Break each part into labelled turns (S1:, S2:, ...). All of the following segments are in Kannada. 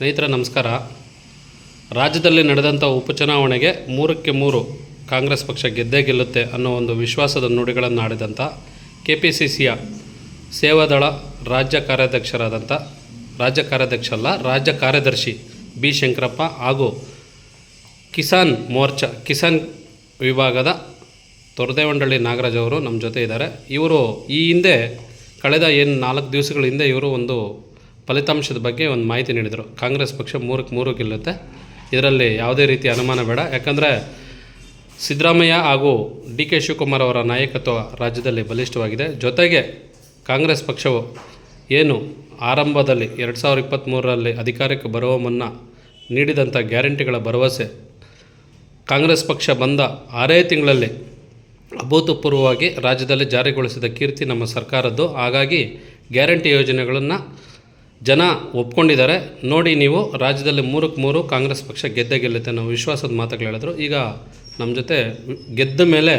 S1: ಸ್ನೇಹಿತರೆ, ನಮಸ್ಕಾರ. ರಾಜ್ಯದಲ್ಲಿ ನಡೆದಂಥ ಉಪಚುನಾವಣೆಗೆ ಮೂರಕ್ಕೆ ಮೂರು ಕಾಂಗ್ರೆಸ್ ಪಕ್ಷ ಗೆದ್ದೇ ಗೆಲ್ಲುತ್ತೆ ಅನ್ನೋ ಒಂದು ವಿಶ್ವಾಸದ ನುಡಿಗಳನ್ನು ಆಡಿದಂಥ ಕೆ ಪಿ ಸಿ ಸಿಯ ಸೇವಾದಳ ರಾಜ್ಯ ಕಾರ್ಯಾಧ್ಯಕ್ಷರಾದಂಥ ರಾಜ್ಯ ಕಾರ್ಯಾಧ್ಯಕ್ಷ ಅಲ್ಲ, ರಾಜ್ಯ ಕಾರ್ಯದರ್ಶಿ ಬಿ ಶಂಕರಪ್ಪ ಹಾಗೂ ಕಿಸಾನ್ ಮೋರ್ಚಾ, ಕಿಸಾನ್ ವಿಭಾಗದ ತೊರದೇವಂಡಳ್ಳಿ ನಾಗರಾಜ್ ಅವರು ನಮ್ಮ ಜೊತೆ ಇದ್ದಾರೆ. ಇವರು ಈ ಹಿಂದೆ, ಕಳೆದ ಏನು ನಾಲ್ಕು ದಿವಸಗಳ ಹಿಂದೆ ಇವರು ಒಂದು ಫಲಿತಾಂಶದ ಬಗ್ಗೆ ಒಂದು ಮಾಹಿತಿ ನೀಡಿದರು. ಕಾಂಗ್ರೆಸ್ ಪಕ್ಷ ಮೂರಕ್ಕೆ ಮೂರು ಗೆಲ್ಲುತ್ತೆ. ಇದರಲ್ಲಿ ಯಾವುದೇ ರೀತಿ ಅನುಮಾನ ಬೇಡ. ಯಾಕಂದರೆ ಸಿದ್ದರಾಮಯ್ಯ ಹಾಗೂ ಡಿ ಕೆ ಶಿವಕುಮಾರ್ ಅವರ ನಾಯಕತ್ವ ರಾಜ್ಯದಲ್ಲಿ ಬಲಿಷ್ಠವಾಗಿದೆ. ಜೊತೆಗೆ ಕಾಂಗ್ರೆಸ್ ಪಕ್ಷವು ಏನು ಆರಂಭದಲ್ಲಿ ಎರಡು ಸಾವಿರದ ಇಪ್ಪತ್ತ್ಮೂರರಲ್ಲಿ ಅಧಿಕಾರಕ್ಕೆ ಬರುವ ಮುನ್ನ ನೀಡಿದಂಥ ಗ್ಯಾರಂಟಿಗಳ ಭರವಸೆ ಕಾಂಗ್ರೆಸ್ ಪಕ್ಷ ಬಂದ ಆರೇ ತಿಂಗಳಲ್ಲಿ ಅಭೂತಪೂರ್ವವಾಗಿ ರಾಜ್ಯದಲ್ಲಿ ಜಾರಿಗೊಳಿಸಿದ ಕೀರ್ತಿ ನಮ್ಮ ಸರ್ಕಾರದ್ದು. ಹಾಗಾಗಿ ಗ್ಯಾರಂಟಿ ಯೋಜನೆಗಳನ್ನು ಜನ ಒಪ್ಕೊಂಡಿದ್ದಾರೆ. ನೋಡಿ ನೀವು, ರಾಜ್ಯದಲ್ಲಿ ಮೂರಕ್ಕೆ ಮೂರು ಕಾಂಗ್ರೆಸ್ ಪಕ್ಷ ಗೆದ್ದ ಗೆಲ್ಲುತ್ತೆ ಅನ್ನೋ ವಿಶ್ವಾಸದ ಮಾತುಗಳು ಹೇಳಿದ್ರು. ಈಗ ನಮ್ಮ ಜೊತೆ ಗೆದ್ದ ಮೇಲೆ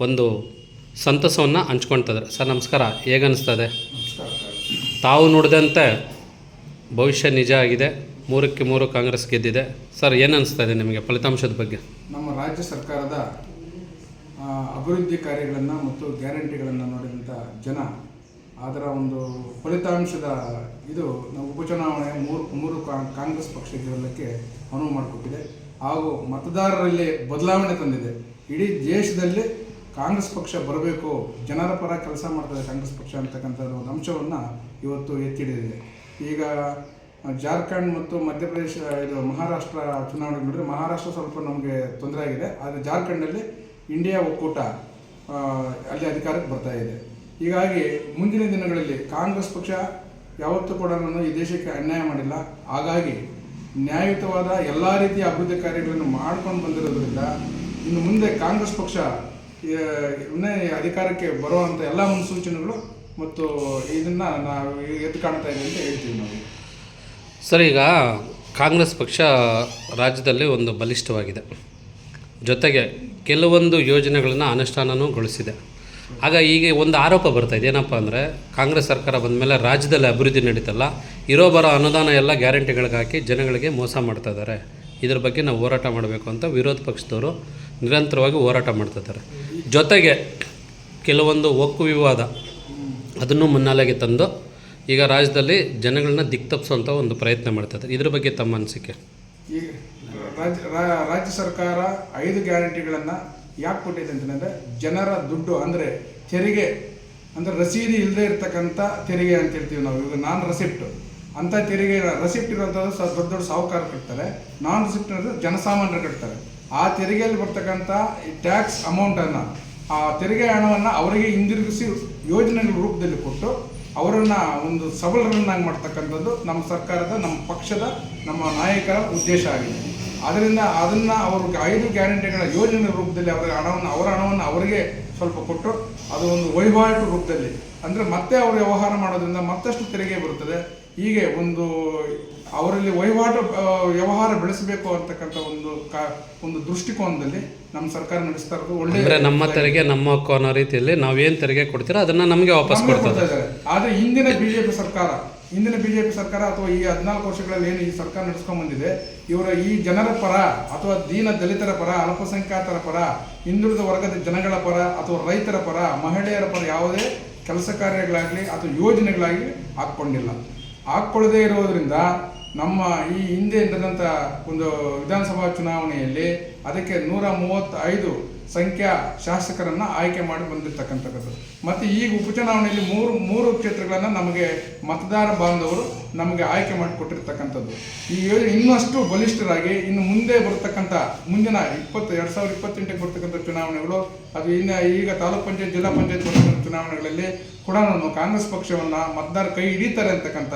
S1: ಒಂದು ಸಂತಸವನ್ನು ಹಂಚ್ಕೊಳ್ತಿದ್ದಾರೆ ಸರ್, ನಮಸ್ಕಾರ. ಹೇಗನ್ನಿಸ್ತದೆ ತಾವು ನೋಡಿದಂತೆ ಭವಿಷ್ಯ ನಿಜ ಆಗಿದೆ. ಮೂರಕ್ಕೆ ಮೂರು ಕಾಂಗ್ರೆಸ್ ಗೆದ್ದಿದೆ. ಸರ್, ಏನು ಇದೆ ನಿಮಗೆ ಫಲಿತಾಂಶದ ಬಗ್ಗೆ?
S2: ನಮ್ಮ ರಾಜ್ಯ ಸರ್ಕಾರದ ಅಭಿವೃದ್ಧಿ ಕಾರ್ಯಗಳನ್ನು ಮತ್ತು ಗ್ಯಾರಂಟಿಗಳನ್ನು ನೋಡಿದಂಥ ಜನ ಅದರ ಒಂದು ಫಲಿತಾಂಶದ ಇದು ನಮ್ಮ ಉಪಚುನಾವಣೆ ಮೂರು ಮೂರು ಕಾಂಗ್ರೆಸ್ ಪಕ್ಷ ಗೆಲ್ಲಕ್ಕೆ ಅನುವು ಮಾಡಿಕೊಟ್ಟಿದೆ. ಹಾಗೂ ಮತದಾರರಲ್ಲಿ ಬದಲಾವಣೆ ತಂದಿದೆ. ಇಡೀ ದೇಶದಲ್ಲಿ ಕಾಂಗ್ರೆಸ್ ಪಕ್ಷ ಬರಬೇಕು, ಜನರ ಪರ ಕೆಲಸ ಮಾಡ್ತದೆ ಕಾಂಗ್ರೆಸ್ ಪಕ್ಷ ಅಂತಕ್ಕಂಥ ಒಂದು ಅಂಶವನ್ನು ಇವತ್ತು ಎತ್ತಿಡಿದಿದೆ. ಈಗ ಜಾರ್ಖಂಡ್ ಮತ್ತು ಮಧ್ಯಪ್ರದೇಶ, ಇದು ಮಹಾರಾಷ್ಟ್ರ ಚುನಾವಣೆ ನೋಡಿದ್ರೆ ಮಹಾರಾಷ್ಟ್ರ ಸ್ವಲ್ಪ ನಮಗೆ ತೊಂದರೆ ಆಗಿದೆ. ಆದರೆ ಜಾರ್ಖಂಡಲ್ಲಿ ಇಂಡಿಯಾ ಒಕ್ಕೂಟ ಅಲ್ಲಿ ಅಧಿಕಾರಕ್ಕೆ ಬರ್ತಾ ಇದೆ. ಹೀಗಾಗಿ ಮುಂದಿನ ದಿನಗಳಲ್ಲಿ ಕಾಂಗ್ರೆಸ್ ಪಕ್ಷ ಯಾವತ್ತೂ ಕೂಡ ನಾನು ಈ ದೇಶಕ್ಕೆ ಅನ್ಯಾಯ ಮಾಡಿಲ್ಲ. ಹಾಗಾಗಿ ನ್ಯಾಯಯುತವಾದ ಎಲ್ಲ ರೀತಿಯ ಅಭಿವೃದ್ಧಿ ಕಾರ್ಯಗಳನ್ನು ಮಾಡ್ಕೊಂಡು ಬಂದಿರೋದ್ರಿಂದ ಇನ್ನು ಮುಂದೆ ಕಾಂಗ್ರೆಸ್ ಪಕ್ಷ ಅಧಿಕಾರಕ್ಕೆ ಬರುವಂಥ ಎಲ್ಲ ಮುನ್ಸೂಚನೆಗಳು ಮತ್ತು ಇದನ್ನು ನಾವು ಎದ್ದು ಕಾಣ್ತಾ ಇದೆ ಅಂತ ಹೇಳ್ತೀವಿ ನಾವು.
S1: ಸರ್, ಈಗ ಕಾಂಗ್ರೆಸ್ ಪಕ್ಷ ರಾಜ್ಯದಲ್ಲಿ ಒಂದು ಬಲಿಷ್ಠವಾಗಿದೆ. ಜೊತೆಗೆ ಕೆಲವೊಂದು ಯೋಜನೆಗಳನ್ನು ಅನುಷ್ಠಾನಗೊಳಿಸಿದೆ ಆಗ ಈಗ ಒಂದು ಆರೋಪ ಬರ್ತಾ ಇದೆ. ಏನಪ್ಪ ಅಂದರೆ ಕಾಂಗ್ರೆಸ್ ಸರ್ಕಾರ ಬಂದ ಮೇಲೆ ರಾಜ್ಯದಲ್ಲಿ ಅಭಿವೃದ್ಧಿ ನಡೀತಲ್ಲ, ಇರೋ ಬರೋ ಅನುದಾನ ಎಲ್ಲ ಗ್ಯಾರಂಟಿಗಳಿಗೆ ಹಾಕಿ ಜನಗಳಿಗೆ ಮೋಸ ಮಾಡ್ತಾ ಇದ್ದಾರೆ. ಇದ್ರ ಬಗ್ಗೆ ನಾವು ಹೋರಾಟ ಮಾಡಬೇಕು ಅಂತ ವಿರೋಧ ಪಕ್ಷದವರು ನಿರಂತರವಾಗಿ ಹೋರಾಟ ಮಾಡ್ತಾ ಇದ್ದಾರೆ. ಜೊತೆಗೆ ಕೆಲವೊಂದು ಒಕ್ಕು ವಿವಾದ ಅದನ್ನು ಮುನ್ನೆಲೆಗೆ ತಂದು ಈಗ ರಾಜ್ಯದಲ್ಲಿ ಜನಗಳನ್ನ ದಿಕ್ತಪ್ಪಿಸುವಂಥ ಒಂದು ಪ್ರಯತ್ನ ಮಾಡ್ತಾರೆ ಇದ್ರ ಬಗ್ಗೆ ತಮ್ಮ ಅನಿಸಿಕೆ?
S2: ರಾಜ್ಯ ಸರ್ಕಾರ ಐದು ಗ್ಯಾರಂಟಿಗಳನ್ನು ಯಾಕೆ ಕೊಟ್ಟಿದೆ ಅಂತಂದರೆ ಜನರ ದುಡ್ಡು ಅಂದರೆ ತೆರಿಗೆ, ಅಂದರೆ ರಸೀದಿ ಇಲ್ಲದೆ ಇರ್ತಕ್ಕಂಥ ತೆರಿಗೆ ಅಂತ ಹೇಳ್ತೀವಿ ನಾವು. ಇವಾಗ ನಾನ್ ರೆಸಿಪ್ಟ್ ಅಂಥ ತೆರಿಗೆ ರೆಸಿಪ್ಟ್ ಇರುವಂಥದ್ದು ಸ ದೊಡ್ಡ ದೊಡ್ಡ ಸಾಹುಕಾರ ಕಟ್ತಾರೆ ನಾನ್ ರೆಸಿಪ್ಟ್ ಅಂದರೆ ಜನಸಾಮಾನ್ಯರು ಕಟ್ತಾರೆ ಆ ತೆರಿಗೆಯಲ್ಲಿ ಬರ್ತಕ್ಕಂಥ ಈ ಟ್ಯಾಕ್ಸ್ ಅಮೌಂಟನ್ನು ಆ ತೆರಿಗೆ ಹಣವನ್ನು ಅವರಿಗೆ ಹಿಂದಿರುಗಿಸಿ ಯೋಜನೆಗಳ ರೂಪದಲ್ಲಿ ಕೊಟ್ಟು ಅವರನ್ನ ಒಂದು ಸಬಲರನ್ನಾಗಿ ಮಾಡ್ತಕ್ಕಂಥದ್ದು ನಮ್ಮ ಸರ್ಕಾರದ, ನಮ್ಮ ಪಕ್ಷದ, ನಮ್ಮ ನಾಯಕರ ಉದ್ದೇಶ ಆಗಿದೆ. ಅದರಿಂದ ಅದನ್ನ ಅವ್ರಿಗೆ ಐದು ಗ್ಯಾರಂಟಿಗಳ ಯೋಜನೆ ರೂಪದಲ್ಲಿ ಅವರ ಹಣವನ್ನು ಅವರ ಹಣವನ್ನು ಅವರಿಗೆ ಸ್ವಲ್ಪ ಕೊಟ್ಟು ಅದು ಒಂದು ವಹಿವಾಟು ರೂಪದಲ್ಲಿ. ಅಂದರೆ ಮತ್ತೆ ಅವರು ವ್ಯವಹಾರ ಮಾಡೋದ್ರಿಂದ ಮತ್ತಷ್ಟು ತೆರಿಗೆ ಬರುತ್ತದೆ. ಹೀಗೆ ಒಂದು ಅವರಲ್ಲಿ ವಹಿವಾಟು ವ್ಯವಹಾರ ಬೆಳೆಸಬೇಕು ಅಂತಕ್ಕಂಥ ಒಂದು ಕಾ ಒಂದು ದೃಷ್ಟಿಕೋನದಲ್ಲಿ ನಮ್ಮ ಸರ್ಕಾರ ನಡೆಸ್ತಾ ಇರೋದು ಒಳ್ಳೆ
S1: ನಮ್ಮ ತೆರಿಗೆ ನಮ್ಮ ಹಕ್ಕು ಅನ್ನೋ ರೀತಿಯಲ್ಲಿ ನಾವೇನು ತೆರಿಗೆ ಕೊಡ್ತೀರೋ ಅದನ್ನು ನಮಗೆ ವಾಪಸ್
S2: ಕೊಡ್ತಾ ಇದ್ದಾರೆ. ಆದರೆ ಹಿಂದಿನ ಬಿಜೆಪಿ ಸರ್ಕಾರ ಹಿಂದಿನ ಬಿಜೆಪಿ ಸರ್ಕಾರ ಅಥವಾ ಈ ಹದಿನಾಲ್ಕು ವರ್ಷಗಳಲ್ಲಿ ಏನು ಈ ಸರ್ಕಾರ ನಡೆಸ್ಕೊಂಡ್ ಬಂದಿದೆ ಇವರ ಈ ಜನರ ಪರ ಅಥವಾ ದೀನ ದಲಿತರ ಪರ ಅಲ್ಪಸಂಖ್ಯಾತರ ಪರ ಹಿಂದುಳಿದ ವರ್ಗದ ಜನಗಳ ಪರ ಅಥವಾ ರೈತರ ಪರ ಮಹಿಳೆಯರ ಪರ ಯಾವುದೇ ಕೆಲಸ ಕಾರ್ಯಗಳಾಗಲಿ ಅಥವಾ ಯೋಜನೆಗಳಾಗಲಿ ಹಾಕ್ಕೊಂಡಿಲ್ಲ. ಹಾಕ್ಕೊಳ್ಳದೇ ಇರೋದ್ರಿಂದ ನಮ್ಮ ಈ ಹಿಂದೆ ನಡೆದಂಥ ಒಂದು ವಿಧಾನಸಭಾ ಚುನಾವಣೆಯಲ್ಲಿ ಅದಕ್ಕೆ ನೂರ ಮೂವತ್ತೈದು ಸಂಖ್ಯಾ ಶಾಸಕರನ್ನು ಆಯ್ಕೆ ಮಾಡಿ ಬಂದಿರತಕ್ಕಂಥದ್ದು. ಮತ್ತು ಈಗ ಉಪಚುನಾವಣೆಯಲ್ಲಿ ಮೂರು ಮೂರು ಕ್ಷೇತ್ರಗಳನ್ನು ನಮಗೆ ಮತದಾರ ಬಾಂಧವರು ನಮಗೆ ಆಯ್ಕೆ ಮಾಡಿಕೊಟ್ಟಿರ್ತಕ್ಕಂಥದ್ದು. ಈ ಇನ್ನಷ್ಟು ಬಲಿಷ್ಠರಾಗಿ ಇನ್ನು ಮುಂದೆ ಬರ್ತಕ್ಕಂಥ ಮುಂದಿನ ಇಪ್ಪತ್ತು, ಎರಡು ಸಾವಿರದ ಇಪ್ಪತ್ತೆಂಟಕ್ಕೆ ಬರ್ತಕ್ಕಂಥ ಚುನಾವಣೆಗಳು, ಅದು ಇನ್ನು ಈಗ ತಾಲೂಕು ಪಂಚಾಯತ್, ಜಿಲ್ಲಾ ಪಂಚಾಯತ್ ಬರ್ತಕ್ಕಂಥ ಚುನಾವಣೆಗಳಲ್ಲಿ ಕೂಡ ನಾನು ಕಾಂಗ್ರೆಸ್ ಪಕ್ಷವನ್ನು ಮತದಾರ ಕೈ ಹಿಡಿತಾರೆ ಅಂತಕ್ಕಂಥ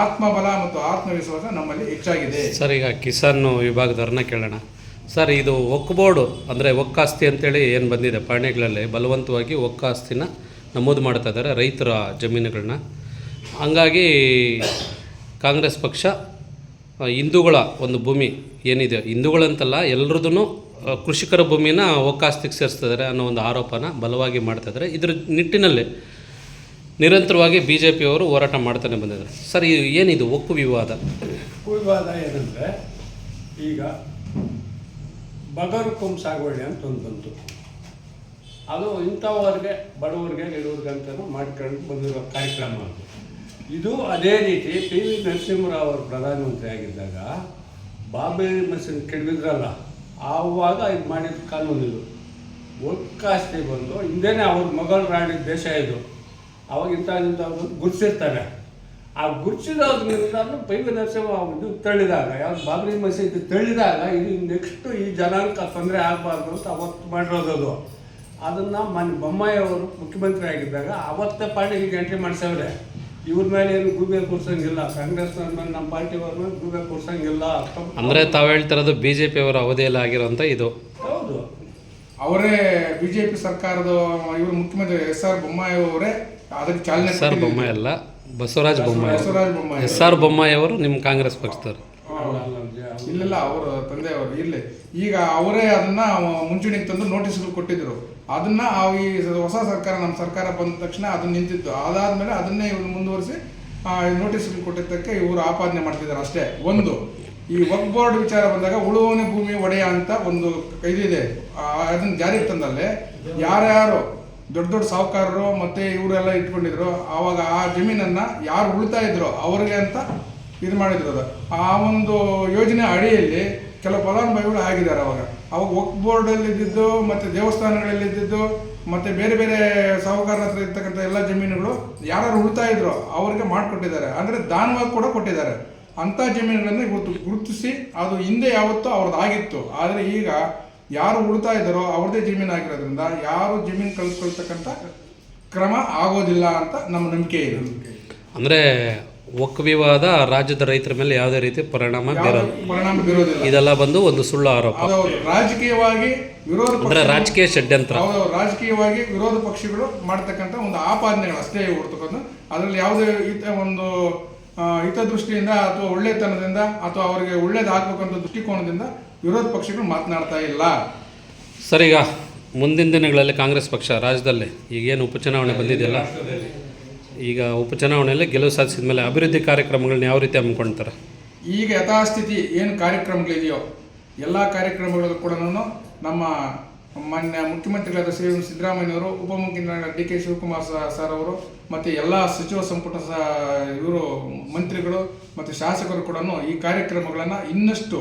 S2: ಆತ್ಮಬಲ ಮತ್ತು ಆತ್ಮವಿಶ್ವಾಸ ನಮ್ಮಲ್ಲಿ ಹೆಚ್ಚಾಗಿದೆ.
S1: ಸರ್, ಈಗ ಕಿಸಾನ್ ವಿಭಾಗದವ್ರನ್ನ ಕೇಳೋಣ. ಸರ್, ಇದು ಒಕ್ ಬೋರ್ಡು ಅಂದರೆ ಒಕ್ಕಾಸ್ತಿ ಅಂತೇಳಿ ಏನು ಬಂದಿದೆ? ಪಾಣೆಗಳಲ್ಲಿ ಬಲವಂತವಾಗಿ ಒಕ್ಕಾಸ್ತಿನ ನಮೂದು ಮಾಡ್ತಾ ಇದ್ದಾರೆ ರೈತರ ಜಮೀನುಗಳನ್ನ. ಹಂಗಾಗಿ ಕಾಂಗ್ರೆಸ್ ಪಕ್ಷ ಹಿಂದೂಗಳ ಒಂದು ಭೂಮಿ ಏನಿದೆ? ಹಿಂದೂಗಳಂತಲ್ಲ ಎಲ್ರದೂ ಕೃಷಿಕರ ಭೂಮಿನ ಒಕ್ಕಾಸ್ತಿಗೆ ಸೇರಿಸ್ತಿದ್ದಾರೆ ಅನ್ನೋ ಒಂದು ಆರೋಪನ ಬಲವಾಗಿ ಮಾಡ್ತಾ ಇದ್ದಾರೆ. ಇದ್ರ ನಿಟ್ಟಿನಲ್ಲಿ ನಿರಂತರವಾಗಿ ಬಿ ಜೆ ಪಿಯವರು ಹೋರಾಟ ಮಾಡ್ತಾನೆ ಬಂದಿದ್ದಾರೆ. ಸರ್ ಏನಿದು ಒಕ್ಕು ವಿವಾದ?
S3: ವಿವಾದ ಏನಂದರೆ, ಈಗ ಬಗರು ಕುಂ ಸಾಗುವಳಿ ಅಂತ ಒಂದು ಬಂತು. ಅದು ಇಂಥವ್ರಿಗೆ, ಬಡವರಿಗೆ ಗಿಡವ್ರಿಗೆ ಅಂತಲೂ ಮಾಡ್ಕೊಂಡು ಬಂದಿರೋ ಕಾರ್ಯಕ್ರಮ ಅದು. ಇದು ಅದೇ ರೀತಿ ಪಿ ವಿ ನರಸಿಂಹರಾವ್ ಅವರು ಪ್ರಧಾನಮಂತ್ರಿ ಆಗಿದ್ದಾಗ ಬಾಬೆ ಮಸೀನ್ ಕೆಡವಿದ್ರಲ್ಲ, ಆವಾಗ ಇದು ಮಾಡಿದ ಕಾನೂನು ಇದು. ಒಕ್ಕಾಸ್ತಿ ಬಂದು ಹಿಂದೆನೇ ಅವ್ರ ಮೊಘಲ್ ರಾಣಿ ದೇಶ ಇದು. ಅವಾಗ ಇಂಥ ಇಂಥ ಗುರ್ಸಿರ್ತಾರೆ ಆ ಗುರ್ಸಿದವ್ರಿಂದ ಪೈ ವಿ ನರಸಿಂಹ ಇದು ತಳ್ಳಿದಾಗ ಯಾವ್ದು ಬಾಬರಿ ಮಸೀದಿ ತಳ್ಳಿದಾಗ ಇದು ನೆಕ್ಸ್ಟ್ ಈ ಜನಾಂಗ ತೊಂದರೆ ಆಗಬಾರ್ದು ಅಂತ ಅವತ್ತು ಮಾಡಿರೋದು ಅದು. ಅದನ್ನು ಮನ್ ಬೊಮ್ಮಾಯಿ ಅವರು ಮುಖ್ಯಮಂತ್ರಿ ಆಗಿದ್ದಾಗ ಅವತ್ತೇ ಪಾರ್ಟಿಗೆ ಎಂಟ್ರಿ ಮಾಡಿಸವ್ರೆ. ಇವ್ರ ಮೇಲೆ ಏನು ಗೂಬೆ ಕೂರ್ಸಂಗಿಲ್ಲ ಕಾಂಗ್ರೆಸ್ ಮೇಲೆ ನಮ್ಮ ಪಾರ್ಟಿಯವ್ರ ಮೇಲೆ ಗೂಬೆ ಕೂರ್ಸಂಗಿಲ್ಲ.
S1: ಅಂದರೆ ತಾವು ಹೇಳ್ತಿರೋದು ಬಿ ಜೆ ಪಿಯವರ ಅವಧಿಯಲ್ಲಿ ಆಗಿರೋಂಥ ಇದು.
S3: ಹೌದು.
S2: ಅವರೇ ಬಿಜೆಪಿ ಸರ್ಕಾರದ ಇವರು ಮುಖ್ಯಮಂತ್ರಿ ಎಸ್ ಆರ್ ಬೊಮ್ಮಾಯಿ ಅವರೇ ಅದಕ್ಕೆ ಚಾಲನೆ
S1: ಸರ್ ಬೊಮ್ಮಾಯಿ ಅಲ್ಲ. ಬಸವರಾಜ ಬೊಮ್ಮಾಯಿ
S2: ಬಸವರಾಜ ಬೊಮ್ಮಾಯಿ
S1: ಎಸ್ ಆರ್ ಬೊಮ್ಮಾಯಿ ಅವರು ನಿಮ್ಮ ಕಾಂಗ್ರೆಸ್ ಪಕ್ಷದವರು.
S3: ಇಲ್ಲ ಅವರ ತಂದೆ
S2: ಇಲ್ಲಿಲ್ಲ ಅವರು ತಂದೆಯವರು ಇಲ್ಲಿ ಈಗ ಅವರೇ ಅದನ್ನ ಮುಂಚೂಣಿಗೆ ತಂದು ನೋಟಿಸ್ಗಳು ಕೊಟ್ಟಿದ್ರು. ಅದನ್ನ ಆ ಈ ಹೊಸ ಸರ್ಕಾರ ನಮ್ಮ ಸರ್ಕಾರ ಬಂದ ತಕ್ಷಣ ಅದನ್ನ ನಿಂತಿತ್ತು. ಅದಾದ್ಮೇಲೆ ಅದನ್ನೇ ಇವ್ರು ಮುಂದುವರಿಸಿ ನೋಟಿಸ್ಗಳು ಕೊಟ್ಟಿದ್ದಕ್ಕೆ ಇವರು ಆಪಾದನೆ ಮಾಡ್ತಿದ್ದಾರೆ ಅಷ್ಟೇ. ಒಂದು ಈ ವಕ್ ಬೋರ್ಡ್ ವಿಚಾರ ಬಂದಾಗ ಉಳುವನೆ ಭೂಮಿ ಒಡೆಯ ಅಂತ ಒಂದು ಇದಿದೆ ಅದನ್ನ ಜಾರಿಗೆ ತಂದಲ್ಲೇ ಯಾರ್ಯಾರು ದೊಡ್ಡ ದೊಡ್ಡ ಸಾಹುಕಾರರು ಮತ್ತೆ ಇವರೆಲ್ಲ ಇಟ್ಕೊಂಡಿದ್ರು. ಆವಾಗ ಆ ಜಮೀನನ್ನ ಯಾರು ಉಳಿತಾ ಇದ್ರು ಅವ್ರಿಗೆ ಅಂತ ಇದು ಮಾಡಿದ್ರು ಅದು. ಆ ಒಂದು ಯೋಜನೆ ಅಡಿಯಲ್ಲಿ ಕೆಲವು ಫಲಾನುಭವಿಗಳು ಆಗಿದ್ದಾರೆ ಅವಾಗ. ಅವಾಗ ವಕ್ ಬೋರ್ಡಲ್ಲಿ ಇದ್ದಿದ್ದು ಮತ್ತೆ ದೇವಸ್ಥಾನಗಳಲ್ಲಿ ಇದ್ದಿದ್ದು ಮತ್ತೆ ಬೇರೆ ಬೇರೆ ಸಾಹುಕಾರರ ಹತ್ರ ಇರ್ತಕ್ಕಂಥ ಎಲ್ಲ ಜಮೀನುಗಳು ಯಾರು ಉಳಿತಾ ಇದ್ರು ಅವ್ರಿಗೆ ಮಾಡಿಕೊಟ್ಟಿದ್ದಾರೆ. ಅಂದ್ರೆ ದಾನವಾಗಿ ಕೂಡ ಕೊಟ್ಟಿದ್ದಾರೆ. ಅಂತ ಜಮೀನುಗಳನ್ನು ಗುರುತು ಗುರುತಿಸಿ ಅದು ಹಿಂದೆ ಯಾವತ್ತೂ ಅವ್ರದ್ದು ಆಗಿತ್ತು ಆದರೆ ಈಗ ಯಾರು ಉಳಿತಾ ಇದ್ದಾರೋ ಅವ್ರದೇ ಜಮೀನು ಆಗಿರೋದ್ರಿಂದ ಯಾರು ಜಮೀನು ಕಳ್ಸ್ಕೊಳ್ತಕ್ಕಂಥ ಕ್ರಮ ಆಗೋದಿಲ್ಲ ಅಂತ ನಮ್ಮ ನಂಬಿಕೆ ಇದೆ.
S1: ಅಂದರೆ ವಕ್ವಿವಾದ ರಾಜ್ಯದ ರೈತರ ಮೇಲೆ ಯಾವುದೇ ರೀತಿ ಪರಿಣಾಮ ಬೀರೋದು
S2: ಪರಿಣಾಮ ಬೀರೋದಿಲ್ಲ.
S1: ಇದೆಲ್ಲ ಬಂದು ಒಂದು ಸುಳ್ಳು ಆರೋಪ.
S2: ರಾಜಕೀಯವಾಗಿ ವಿರೋಧ
S1: ಅಂದರೆ ರಾಜಕೀಯ ಷಡ್ಯಂತ್ರ.
S2: ಹೌದು ರಾಜಕೀಯವಾಗಿ ವಿರೋಧ ಪಕ್ಷಗಳು ಮಾಡ್ತಕ್ಕಂಥ ಒಂದು ಆಪಾದನೆಗಳು ಅಷ್ಟೇ ಹೊರತುಕೊಂಡು ಅದರಲ್ಲಿ ಯಾವುದೇ ಹಿತ ಒಂದು ಹಿತದೃಷ್ಟಿಯಿಂದ ಅಥವಾ ಒಳ್ಳೆತನದಿಂದ ಅಥವಾ ಅವರಿಗೆ ಒಳ್ಳೇದಾಗಬೇಕಂತ ದೃಷ್ಟಿಕೋನದಿಂದ ವಿರೋಧ ಪಕ್ಷಗಳು ಮಾತನಾಡ್ತಾ ಇಲ್ಲ.
S1: ಸರ್ ಈಗ ಮುಂದಿನ ದಿನಗಳಲ್ಲಿ ಕಾಂಗ್ರೆಸ್ ಪಕ್ಷ ರಾಜ್ಯದಲ್ಲಿ ಈಗೇನು ಉಪಚುನಾವಣೆ ಬಂದಿದೆಯಲ್ಲ? ಈಗ ಉಪಚುನಾವಣೆಯಲ್ಲಿ ಗೆಲುವು ಸಾಧಿಸಿದ ಮೇಲೆ ಅಭಿವೃದ್ಧಿ ಕಾರ್ಯಕ್ರಮಗಳನ್ನ ಯಾವ ರೀತಿ ಹಮ್ಮಿಕೊಳ್ತಾರೆ
S2: ಈಗ ಯಥಾಸ್ಥಿತಿ ಏನು ಕಾರ್ಯಕ್ರಮಗಳಿದೆಯೋ ಎಲ್ಲ ಕಾರ್ಯಕ್ರಮಗಳಲ್ಲೂ ಕೂಡ ನಮ್ಮ ಮಾನ್ಯ ಮುಖ್ಯಮಂತ್ರಿಗಳಾದ ಶ್ರೀ ಸಿದ್ದರಾಮಯ್ಯವರು ಉಪಮುಖ್ಯಮಂತ್ರಿಗಳಾದ ಡಿ ಕೆ ಶಿವಕುಮಾರ್ ಸರ್ ಅವರು ಮತ್ತು ಎಲ್ಲ ಸಚಿವ ಸಂಪುಟ ಸ ಇವರು ಮಂತ್ರಿಗಳು ಮತ್ತು ಶಾಸಕರು ಕೂಡ ಈ ಕಾರ್ಯಕ್ರಮಗಳನ್ನು ಇನ್ನಷ್ಟು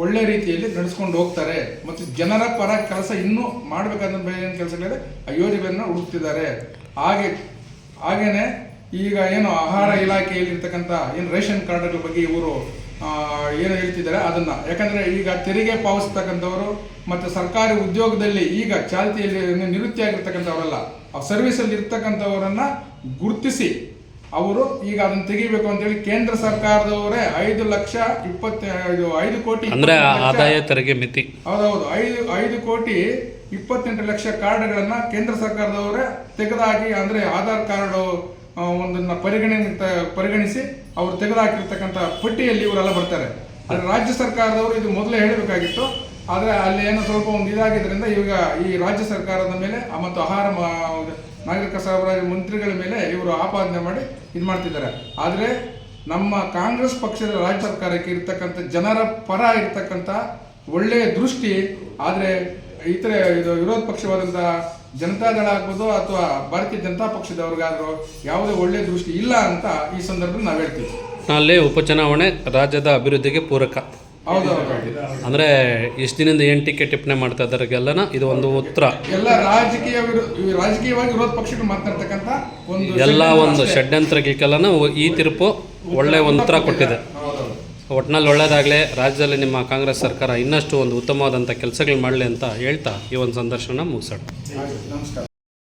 S2: ಒಳ್ಳೆ ರೀತಿಯಲ್ಲಿ ನಡೆಸ್ಕೊಂಡು ಹೋಗ್ತಾರೆ. ಮತ್ತು ಜನರ ಪರ ಕೆಲಸ ಇನ್ನೂ ಮಾಡಬೇಕಾದ ಏನು ಕೆಲಸಗಳಿದೆ? ಆ ಹುಡುಕ್ತಿದ್ದಾರೆ. ಹಾಗೆ, ಹಾಗೇನೆ ಈಗ ಏನು ಆಹಾರ ಇಲಾಖೆಯಲ್ಲಿ ಇರ್ತಕ್ಕಂಥ ಏನು ರೇಷನ್ ಕಾರ್ಡ್ಗಳ ಬಗ್ಗೆ ಇವರು ಏನು ಹೇಳ್ತಿದ್ದಾರೆ? ಅದನ್ನು. ಯಾಕಂದರೆ ಈಗ ತೆರಿಗೆ ಪಾವತಿಸ್ತಕ್ಕಂಥವರು ಮತ್ತು ಸರ್ಕಾರಿ ಉದ್ಯೋಗದಲ್ಲಿ ಈಗ ಚಾಲ್ತಿಯಲ್ಲಿ ನಿವೃತ್ತಿ ಆಗಿರ್ತಕ್ಕಂಥವರಲ್ಲ ಆ ಸರ್ವಿಸಲ್ಲಿ ಇರ್ತಕ್ಕಂಥವರನ್ನು ಗುರುತಿಸಿ ಅವರು ಈಗ ಅದನ್ನ ತೆಗಿಬೇಕು ಅಂತೇಳಿ ಕೇಂದ್ರ ಸರ್ಕಾರದವರೇ ಐದು ಲಕ್ಷ ಇಪ್ಪತ್ತ ಇದು ಐದು ಕೋಟಿ
S1: ಅಂದ್ರೆ ಆದಾಯ ತೆರಿಗೆ ಮಿತಿ.
S2: ಹೌದೌದು ಐದು ಐದು ಕೋಟಿ ಇಪ್ಪತ್ತೆಂಟು ಲಕ್ಷ ಕಾರ್ಡ್ಗಳನ್ನ ಕೇಂದ್ರ ಸರ್ಕಾರದವರೇ ತೆಗೆದಾಕಿ ಅಂದ್ರೆ ಆಧಾರ್ ಕಾರ್ಡ್ ಒಂದನ್ನ ಪರಿಗಣಿ ಪರಿಗಣಿಸಿ ಅವರು ತೆಗೆದಾಕಿರ್ತಕ್ಕಂಥ ಪಟ್ಟಿಯಲ್ಲಿ ಇವರೆಲ್ಲ ಬರ್ತಾರೆ. ರಾಜ್ಯ ಸರ್ಕಾರದವರು ಇದು ಮೊದಲೇ ಹೇಳಬೇಕಾಗಿತ್ತು ಆದ್ರೆ ಅಲ್ಲಿ ಏನೋ ಸ್ವಲ್ಪ ಒಂದು ಇದಾಗಿದ್ದರಿಂದ ಈಗ ಈ ರಾಜ್ಯ ಸರ್ಕಾರದ ಮೇಲೆ ಮತ್ತು ಆಹಾರ ನಾಗರಿಕ ಸರಬರಾಜು ಮಂತ್ರಿಗಳ ಮೇಲೆ ಇವರು ಆಪಾದನೆ ಮಾಡಿ ಇದು ಮಾಡ್ತಿದ್ದಾರೆ. ಆದರೆ ನಮ್ಮ ಕಾಂಗ್ರೆಸ್ ಪಕ್ಷದ ರಾಜ್ಯ ಸರ್ಕಾರಕ್ಕೆ ಇರ್ತಕ್ಕಂಥ ಜನರ ಪರ ಇರ್ತಕ್ಕಂಥ ಒಳ್ಳೆಯ ದೃಷ್ಟಿ, ಆದರೆ ಇತರೆ ಇದು ವಿರೋಧ ಪಕ್ಷವಾದಂಥ ಜನತಾದಳ ಆಗ್ಬೋದು ಅಥವಾ ಭಾರತೀಯ ಜನತಾ ಪಕ್ಷದವ್ರಿಗಾದ್ರೂ ಯಾವುದೇ ಒಳ್ಳೆಯ ದೃಷ್ಟಿ ಇಲ್ಲ ಅಂತ ಈ ಸಂದರ್ಭದಲ್ಲಿ ನಾವು ಹೇಳ್ತೀವಿ.
S1: ಅಲ್ಲಿ ಉಪಚುನಾವಣೆ ರಾಜ್ಯದ ಅಭಿವೃದ್ಧಿಗೆ ಪೂರಕ. ಅಂದರೆ ಇಷ್ಟು ದಿನದಿಂದ ಏನ್ ಟೀಕೆ ಟಿಪ್ಪಣೆ ಮಾಡ್ತಾ ಇದ್ದಾರಿಗೆಲ್ಲನ ಇದು ಒಂದು ಉತ್ತರ.
S2: ಎಲ್ಲ ರಾಜಕೀಯ ವಿರೋ ರಾಜಕೀಯವಾಗಿ ವಿರೋಧ ಪಕ್ಷಗಳು ಮಾತನಾಡ್ತಕ್ಕಂಥ ಒಂದು
S1: ಎಲ್ಲ ಒಂದು. ಷಡ್ಯಂತ್ರಕ್ಕೆಲ್ಲನ ಈ ತಿರುಪು ಒಳ್ಳೆ ಒಂದು ಉತ್ತರ ಕೊಟ್ಟಿದೆ.
S2: ಹೌದೌದು
S1: ಒಟ್ಟಿನಲ್ಲಿ ಒಳ್ಳೆಯದಾಗಲಿ ರಾಜ್ಯದಲ್ಲಿ ನಿಮ್ಮ ಕಾಂಗ್ರೆಸ್ ಸರ್ಕಾರ ಇನ್ನಷ್ಟು ಒಂದು ಉತ್ತಮವಾದಂಥ ಕೆಲಸಗಳು ಮಾಡಲಿ ಅಂತ ಹೇಳ್ತಾ ಈ ಒಂದು ಸಂದರ್ಶನ ಮುಗಿಸೋಣ.
S2: ಆಯ್ತು. ನಮಸ್ಕಾರ.